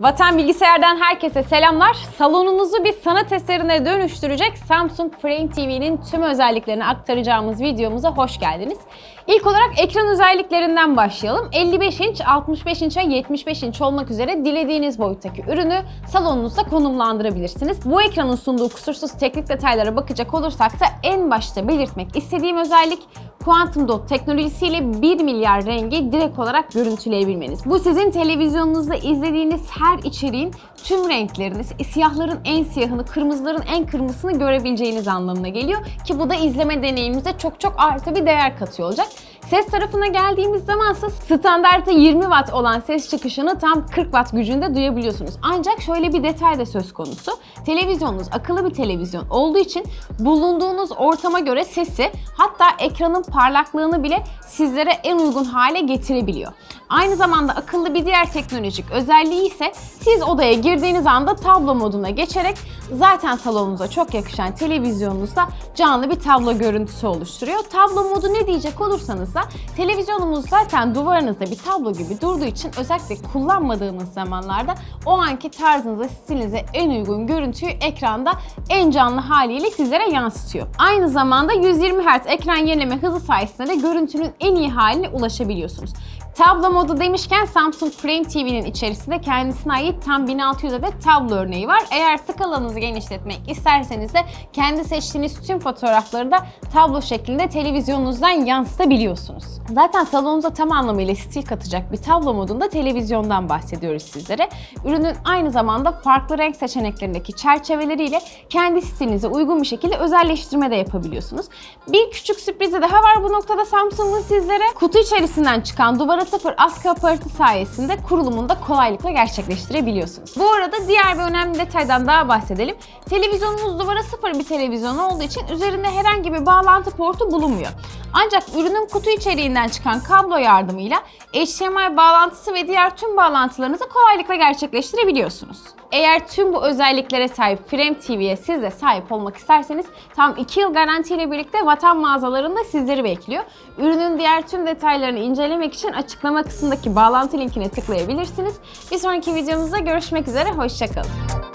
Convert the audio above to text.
Vatan Bilgisayar'dan herkese selamlar. Salonunuzu bir sanat eserine dönüştürecek Samsung Frame TV'nin tüm özelliklerini aktaracağımız videomuza hoş geldiniz. İlk olarak ekran özelliklerinden başlayalım. 55 inç, 65 inç ve 75 inç olmak üzere dilediğiniz boyuttaki ürünü salonunuzda konumlandırabilirsiniz. Bu ekranın sunduğu kusursuz teknik detaylara bakacak olursak da en başta belirtmek istediğim özellik Quantum Dot teknolojisiyle 1 milyar rengi direkt olarak görüntüleyebilmeniz. Bu sizin televizyonunuzda izlediğiniz her içeriğin tüm renklerini, siyahların en siyahını, kırmızıların en kırmızısını görebileceğiniz anlamına geliyor. Ki bu da izleme deneyimimize çok çok artı bir değer katıyor olacak. Ses tarafına geldiğimiz zaman ise standartı 20 watt olan ses çıkışını tam 40 watt gücünde duyabiliyorsunuz. Ancak şöyle bir detay da söz konusu. Televizyonunuz akıllı bir televizyon olduğu için bulunduğunuz ortama göre sesi hatta ekranın parlaklığını bile sizlere en uygun hale getirebiliyor. Aynı zamanda akıllı bir diğer teknolojik özelliği ise siz odaya girdiğiniz anda tablo moduna geçerek zaten salonunuza çok yakışan televizyonunuzda canlı bir tablo görüntüsü oluşturuyor. Tablo modu ne diyecek olursanız da televizyonumuz zaten duvarınızda bir tablo gibi durduğu için özellikle kullanmadığınız zamanlarda o anki tarzınıza, stilinize en uygun görüntüyü ekranda en canlı haliyle sizlere yansıtıyor. Aynı zamanda 120 Hz ekran yenileme hızı sayesinde de görüntünün en iyi haline ulaşabiliyorsunuz. Tablo modu demişken Samsung Frame TV'nin içerisinde kendisine ait tam 1600 adet tablo örneği var. Eğer skalanızı genişletmek isterseniz de kendi seçtiğiniz tüm fotoğrafları da tablo şeklinde televizyonunuzdan yansıtabiliyorsunuz. Zaten salonunuza tam anlamıyla stil katacak bir tablo modunda televizyondan bahsediyoruz sizlere. Ürünün aynı zamanda farklı renk seçeneklerindeki çerçeveleriyle kendi stilinize uygun bir şekilde özelleştirme de yapabiliyorsunuz. Bir küçük sürprizi daha var bu noktada Samsung'un sizlere. Kutu içerisinden çıkan duvara sıfır askı aparatı sayesinde kurulumunu da kolaylıkla gerçekleştirebiliyorsunuz. Bu arada diğer bir önemli detaydan daha bahsedelim. Televizyonumuz duvara sıfır bir televizyon olduğu için üzerinde herhangi bir bağlantı portu bulunmuyor. Ancak ürünün kutu içeriğinden çıkan kablo yardımıyla HDMI bağlantısı ve diğer tüm bağlantılarınızı kolaylıkla gerçekleştirebiliyorsunuz. Eğer tüm bu özelliklere sahip Frame TV'ye siz de sahip olmak isterseniz tam 2 yıl garantiyle birlikte vatan mağazalarında sizleri bekliyor. Ürünün diğer tüm detaylarını incelemek için açıklama kısmındaki bağlantı linkine tıklayabilirsiniz. Bir sonraki videomuzda görüşmek üzere, hoşçakalın.